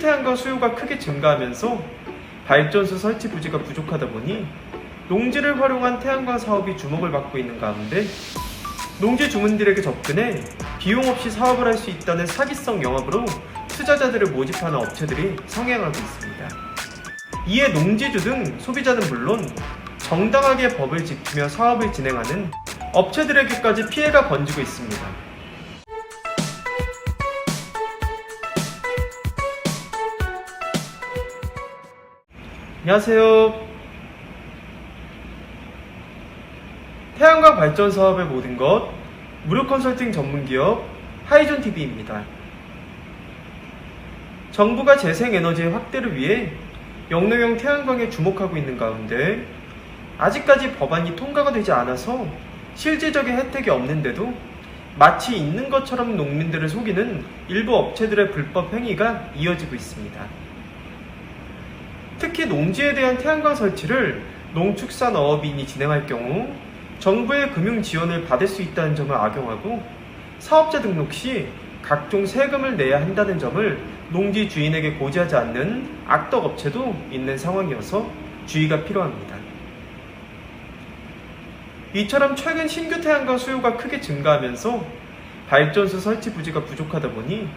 태양광 수요가 크게 증가하면서 발전소 설치 부지가 부족하다 보니 농지를 활용한 태양광 사업이 주목을 받고 있는 가운데 농지 주민들에게 접근해 비용 없이 사업을 할 수 있다는 사기성 영업으로 투자자들을 모집하는 업체들이 성행하고 있습니다. 이에 농지주 등 소비자는 물론 정당하게 법을 지키며 사업을 진행하는 업체들에게까지 피해가 번지고 있습니다. 안녕하세요. 태양광 발전 사업의 모든 것 무료 컨설팅 전문 기업 하이존 TV입니다. 정부가 재생 에너지의 확대를 위해 영농형 태양광에 주목하고 있는 가운데 아직까지 법안이 통과가 되지 않아서 실질적인 혜택이 없는데도 마치 있는 것처럼 농민들을 속이는 일부 업체들의 불법 행위가 이어지고 있습니다. 특히 농지에 대한 태양광 설치를 농축산어업인이 진행할 경우 정부의 금융 지원을 받을 수 있다는 점을 악용하고 사업자 등록 시 각종 세금을 내야 한다는 점을 농지 주인에게 고지하지 않는 악덕 업체도 있는 상황이어서 주의가 필요합니다. 이처럼 최근 신규 태양광 수요가 크게 증가하면서 발전소 설치 부지가 부족하다 보니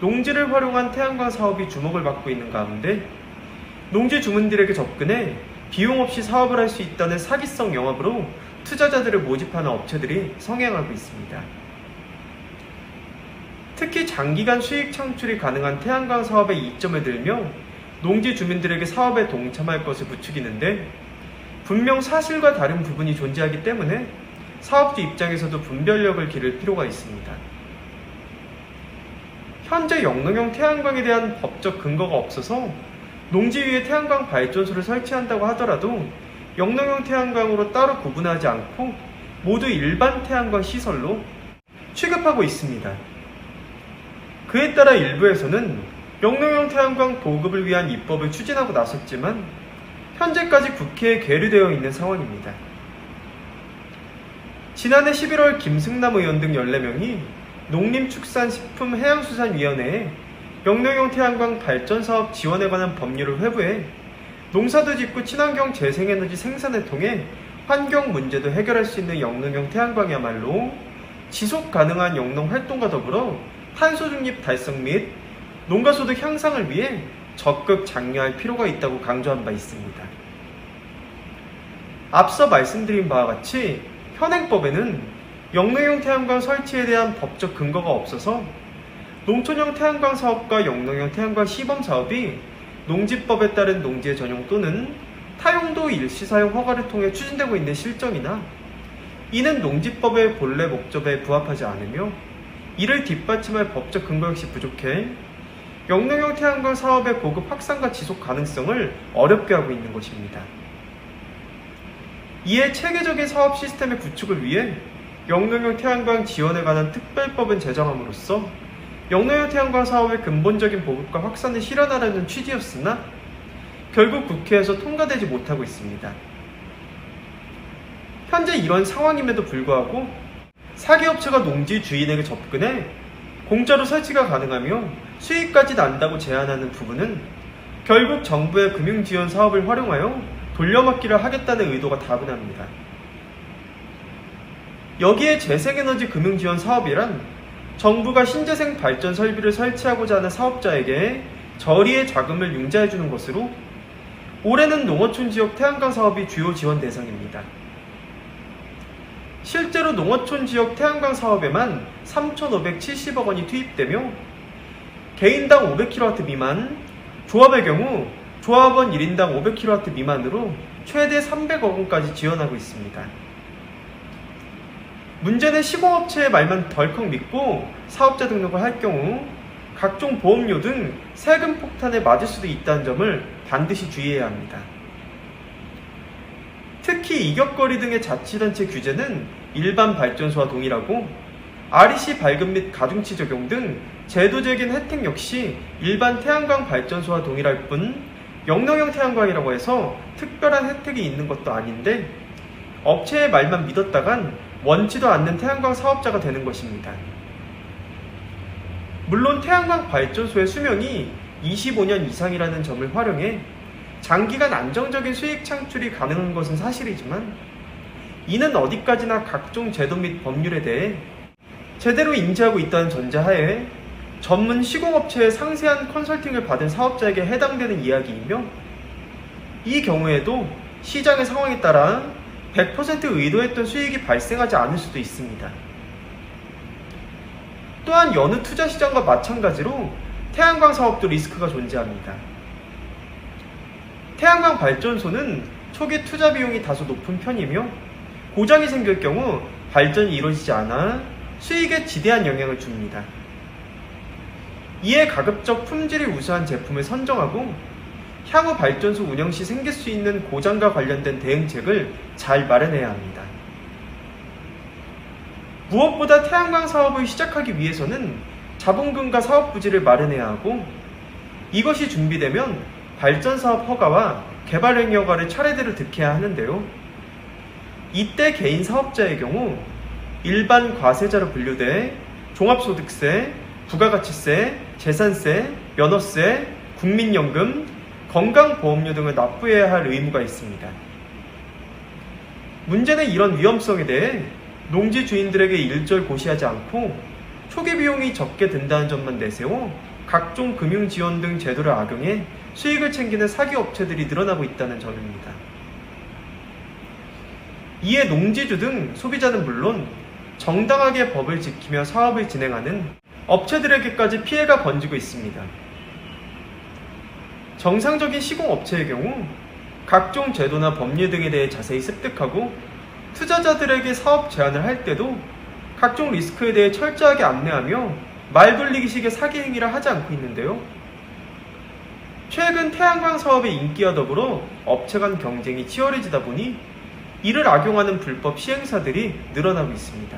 농지를 활용한 태양광 사업이 주목을 받고 있는 가운데 농지 주민들에게 접근해 비용 없이 사업을 할 수 있다는 사기성 영업으로 투자자들을 모집하는 업체들이 성행하고 있습니다. 특히 장기간 수익 창출이 가능한 태양광 사업에 이점을 들며 농지 주민들에게 사업에 동참할 것을 부추기는데 분명 사실과 다른 부분이 존재하기 때문에 사업주 입장에서도 분별력을 기를 필요가 있습니다. 현재 영농형 태양광에 대한 법적 근거가 없어서 농지 위에 태양광 발전소를 설치한다고 하더라도 영농형 태양광으로 따로 구분하지 않고 모두 일반 태양광 시설로 취급하고 있습니다. 그에 따라 일부에서는 영농형 태양광 보급을 위한 입법을 추진하고 나섰지만 현재까지 국회에 계류되어 있는 상황입니다. 지난해 11월 김승남 의원 등 14명이 농림축산식품해양수산위원회에 영농형 태양광 발전 사업 지원에 관한 법률을 회부해 농사도 짓고 친환경 재생에너지 생산을 통해 환경 문제도 해결할 수 있는 영농형 태양광이야말로 지속 가능한 영농 활동과 더불어 탄소 중립 달성 및 농가 소득 향상을 위해 적극 장려할 필요가 있다고 강조한 바 있습니다. 앞서 말씀드린 바와 같이 현행법에는 영농형 태양광 설치에 대한 법적 근거가 없어서 농촌형 태양광 사업과 영농형 태양광 시범 사업이 농지법에 따른 농지의 전용 또는 타용도 일시 사용 허가를 통해 추진되고 있는 실정이나 이는 농지법의 본래 목적에 부합하지 않으며 이를 뒷받침할 법적 근거 역시 부족해 영농형 태양광 사업의 보급 확산과 지속 가능성을 어렵게 하고 있는 것입니다. 이에 체계적인 사업 시스템의 구축을 위해 영농형 태양광 지원에 관한 특별법은 제정함으로써 영농형 태양광 사업의 근본적인 보급과 확산을 실현하려는 취지였으나 결국 국회에서 통과되지 못하고 있습니다. 현재 이런 상황임에도 불구하고 사기업체가 농지 주인에게 접근해 공짜로 설치가 가능하며 수익까지 난다고 제안하는 부분은 결국 정부의 금융지원 사업을 활용하여 돌려막기를 하겠다는 의도가 다분합니다. 여기에 재생에너지 금융지원 사업이란 정부가 신재생 발전 설비를 설치하고자 하는 사업자에게 저리의 자금을 융자해주는 것으로 올해는 농어촌 지역 태양광 사업이 주요 지원 대상입니다. 실제로 농어촌 지역 태양광 사업에만 3,570억 원이 투입되며 개인당 500kW 미만, 조합의 경우 조합원 1인당 500kW 미만으로 최대 300억 원까지 지원하고 있습니다. 문제는 시공업체의 말만 덜컥 믿고 사업자 등록을 할 경우 각종 보험료 등 세금 폭탄에 맞을 수도 있다는 점을 반드시 주의해야 합니다. 특히 이격거리 등의 자치단체 규제는 일반 발전소와 동일하고 REC 발급 및 가중치 적용 등 제도적인 혜택 역시 일반 태양광 발전소와 동일할 뿐 영농형 태양광이라고 해서 특별한 혜택이 있는 것도 아닌데 업체의 말만 믿었다간 원치도 않는 태양광 사업자가 되는 것입니다. 물론 태양광 발전소의 수명이 25년 이상이라는 점을 활용해 장기간 안정적인 수익 창출이 가능한 것은 사실이지만 이는 어디까지나 각종 제도 및 법률에 대해 제대로 인지하고 있다는 전제하에 전문 시공업체의 상세한 컨설팅을 받은 사업자에게 해당되는 이야기이며 이 경우에도 시장의 상황에 따라 100% 의도했던 수익이 발생하지 않을 수도 있습니다. 또한 여느 투자 시장과 마찬가지로 태양광 사업도 리스크가 존재합니다. 태양광 발전소는 초기 투자 비용이 다소 높은 편이며 고장이 생길 경우 발전이 이루어지지 않아 수익에 지대한 영향을 줍니다. 이에 가급적 품질이 우수한 제품을 선정하고 향후 발전소 운영 시 생길 수 있는 고장과 관련된 대응책을 잘 마련해야 합니다. 무엇보다 태양광 사업을 시작하기 위해서는 자본금과 사업 부지를 마련해야 하고 이것이 준비되면 발전 사업 허가와 개발 행위 허가를 차례대로 득해야 하는데요. 이때 개인 사업자의 경우 일반 과세자로 분류돼 종합소득세, 부가가치세, 재산세, 면허세, 국민연금, 건강보험료 등을 납부해야 할 의무가 있습니다. 문제는 이런 위험성에 대해 농지 주인들에게 일절 고시하지 않고 초기 비용이 적게 든다는 점만 내세워 각종 금융 지원 등 제도를 악용해 수익을 챙기는 사기 업체들이 늘어나고 있다는 점입니다. 이에 농지주 등 소비자는 물론 정당하게 법을 지키며 사업을 진행하는 업체들에게까지 피해가 번지고 있습니다. 정상적인 시공 업체의 경우 각종 제도나 법률 등에 대해 자세히 습득하고 투자자들에게 사업 제안을 할 때도 각종 리스크에 대해 철저하게 안내하며 말 돌리기식의 사기 행위를 하지 않고 있는데요. 최근 태양광 사업의 인기와 더불어 업체 간 경쟁이 치열해지다 보니 이를 악용하는 불법 시행사들이 늘어나고 있습니다.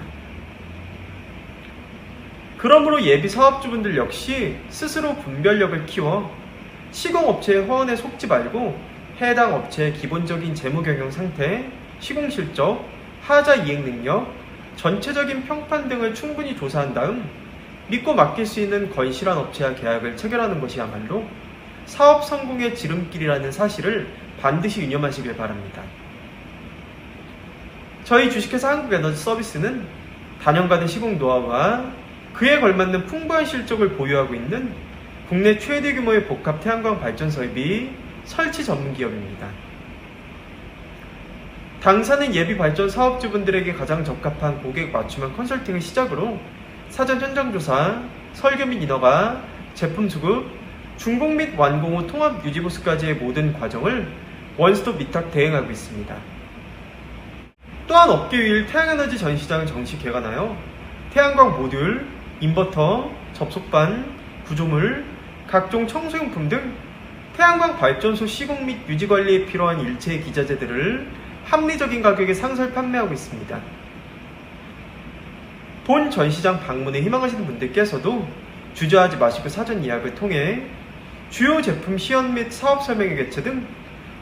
그러므로 예비 사업주분들 역시 스스로 분별력을 키워 시공업체의 허언에 속지 말고 해당 업체의 기본적인 재무 경영 상태, 시공 실적, 하자 이행 능력, 전체적인 평판 등을 충분히 조사한 다음 믿고 맡길 수 있는 건실한 업체와 계약을 체결하는 것이야말로 사업 성공의 지름길이라는 사실을 반드시 유념하시길 바랍니다. 저희 주식회사 한국에너지 서비스는 단연간의 시공 노하우와 그에 걸맞는 풍부한 실적을 보유하고 있는 국내 최대 규모의 복합 태양광 발전 설비 설치 전문 기업입니다. 당사는 예비 발전 사업주분들에게 가장 적합한 고객 맞춤형 컨설팅을 시작으로 사전 현장 조사, 설계 및 인허가, 제품 수급, 중복 및 완공 후 통합 유지 보수까지의 모든 과정을 원스톱 위탁 대행하고 있습니다. 또한 업계일 태양에너지 전시장을 정식 개관하여 태양광 모듈, 인버터, 접속반, 구조물, 각종 청소용품 등 태양광 발전소 시공 및 유지 관리에 필요한 일체 기자재들을 합리적인 가격에 상설 판매하고 있습니다. 본 전시장 방문에 희망하시는 분들께서도 주저하지 마시고 사전 예약을 통해 주요 제품 시연 및 사업 설명회 개최 등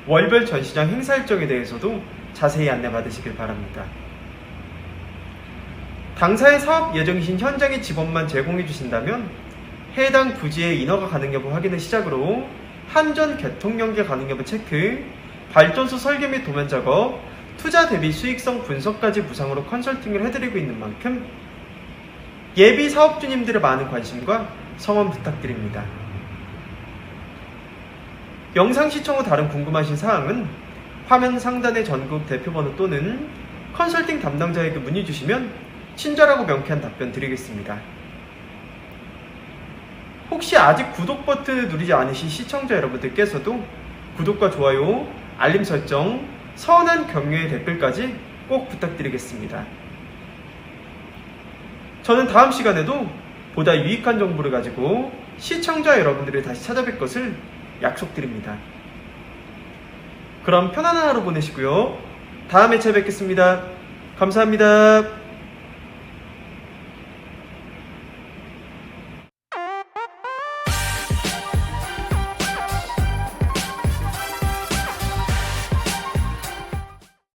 월별 전시장 행사 일정에 대해서도 자세히 안내받으시길 바랍니다. 당사의 사업 예정이신 현장의 지원만 제공해 주신다면 해당 부지의 인허가 가능 여부 확인을 시작으로 한전 개통 연계 가능 여부 체크, 발전소 설계 및 도면 작업, 투자 대비 수익성 분석까지 무상으로 컨설팅을 해드리고 있는 만큼 예비 사업주님들의 많은 관심과 성원 부탁드립니다. 영상 시청 후 다른 궁금하신 사항은 화면 상단의 전국 대표번호 또는 컨설팅 담당자에게 문의 주시면 친절하고 명쾌한 답변 드리겠습니다. 혹시 아직 구독 버튼을 누르지 않으신 시청자 여러분들께서도 구독과 좋아요, 알림 설정, 서운한 격려의 댓글까지 꼭 부탁드리겠습니다. 저는 다음 시간에도 보다 유익한 정보를 가지고 시청자 여러분들을 다시 찾아뵐 것을 약속드립니다. 그럼 편안한 하루 보내시고요. 다음에 찾아뵙겠습니다. 감사합니다.